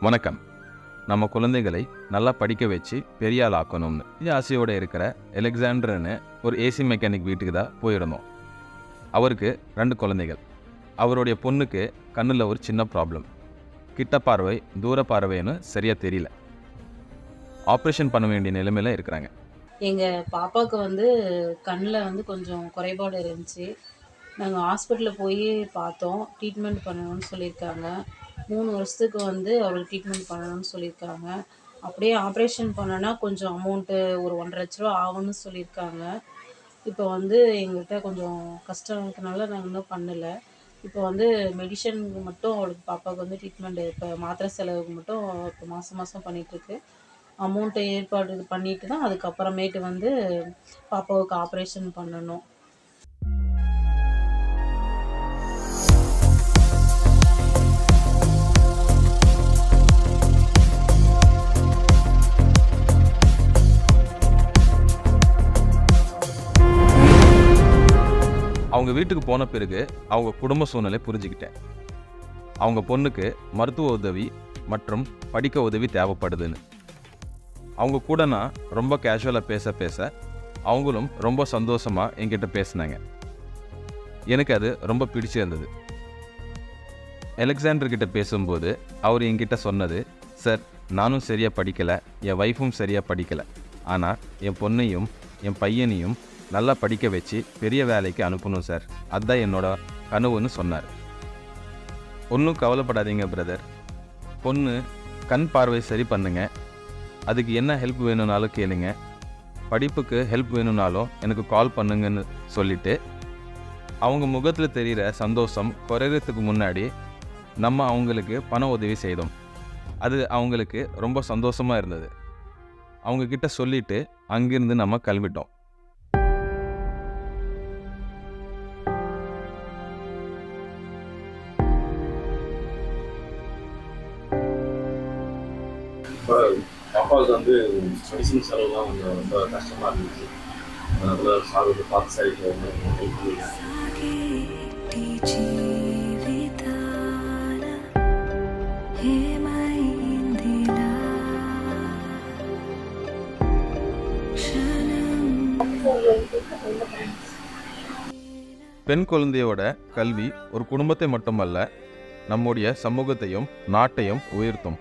வணக்கம். நம்ம குழந்தைகளை நல்லா படிக்க வச்சு பெரிய ஆள் ஆக்கணும்னு. ஆசையோடு இருக்கிற எலெக்சாண்டர்னு ஒரு ஏசி மெக்கானிக் வீட்டுக்கு தான் போயிருந்தோம். அவருக்கு ரெண்டு குழந்தைகள். அவருடைய பொண்ணுக்கு கண்ணில் ஒரு சின்ன ப்ராப்ளம் கிட்ட பார்வை தூர பார்வைன்னு சரியாக தெரியல. ஆப்ரேஷன் பண்ண வேண்டிய நிலைமையில இருக்கிறாங்க. எங்கள் பாப்பாவுக்கு வந்து கண்ணில் வந்து கொஞ்சம் குறைபாடு இருந்துச்சு. நாங்கள் ஹாஸ்பிட்டலில் போய் பார்த்தோம். ட்ரீட்மெண்ட் பண்ணணும்னு சொல்லியிருக்காங்க. மூணு வருஷத்துக்கு வந்து அவளுக்கு ட்ரீட்மெண்ட் பண்ணணும்னு சொல்லியிருக்காங்க. அப்படியே ஆப்ரேஷன் பண்ணனா கொஞ்சம் அமௌண்ட்டு ஒரு ஒன்றரை லட்ச ரூபா ஆகும்னு சொல்லியிருக்காங்க. இப்போ வந்து எங்கள்கிட்ட கொஞ்சம் கஷ்டம் இருக்கனால நாங்கள் இன்னும் பண்ணலை. இப்போ வந்து மெடிஷனுக்கு மட்டும் அவளுக்கு பாப்பாவுக்கு வந்து ட்ரீட்மெண்ட் இப்போ மாத்திரை செலவுக்கு மட்டும் இப்போ மாதம் மாதம் பண்ணிகிட்ருக்கு அமௌண்ட்டை ஏற்பாடு பண்ணிட்டு தான் அதுக்கப்புறமேட்டு வந்து பாப்பாவுக்கு ஆப்ரேஷன் பண்ணணும். அவங்க வீட்டுக்கு போன பிறகு அவங்க குடும்ப சூழ்நிலை புரிஞ்சுக்கிட்டேன். அவங்க பொண்ணுக்கு மருத்துவ உதவி மற்றும் படிக்க உதவி தேவைப்படுதுன்னு. அவங்க கூட நான் ரொம்ப கேஷுவலாக பேச பேச அவங்களும் ரொம்ப சந்தோஷமாக என்கிட்ட பேசினாங்க. எனக்கு அது ரொம்ப பிடிச்சிருந்தது அலெக்சாண்டர் கிட்ட பேசும்போது அவர் என்கிட்ட சொன்னது சார் நானும் சரியாக படிக்கலை என் ஒய்ஃபும் சரியாக படிக்கலை. ஆனால் என் பொண்ணையும் என் பையனையும் நல்லா படிக்க வச்சு பெரிய வேலைக்கு அனுப்பணும் சார். அதுதான் என்னோட கனவுன்னு சொன்னார். ஒன்றும் கவலைப்படாதீங்க பிரதர். பொண்ணு கண் பார்வை சரி பண்ணுங்க. அதுக்கு என்ன ஹெல்ப் வேணும்னாலும் கேளுங்க. படிப்புக்கு ஹெல்ப் வேணும்னாலும் எனக்கு கால் பண்ணுங்கன்னு சொல்லிட்டு அவங்க முகத்தில் தெரிகிற சந்தோஷம் குறைகிறதுக்கு முன்னாடி நம்ம அவங்களுக்கு பண உதவி செய்தோம். அது அவங்களுக்கு ரொம்ப சந்தோஷமாக இருந்தது. அவங்க சொல்லிவிட்டு சொல்லிட்டு அங்கிருந்து நம்ம கிளம்பிட்டோம். ரொம்ப அப்பாவுக்கு வந்து மெடிசன் செலவுலாம் கொஞ்சம் ரொம்ப கஷ்டமாக இருந்துச்சு. அதனால் சார் வந்து பார்த்து சரி பெண் குழந்தையோட கல்வி ஒரு குடும்பத்தை மட்டுமல்ல நம்முடைய சமூகத்தையும் நாட்டையும் உயர்த்தும்.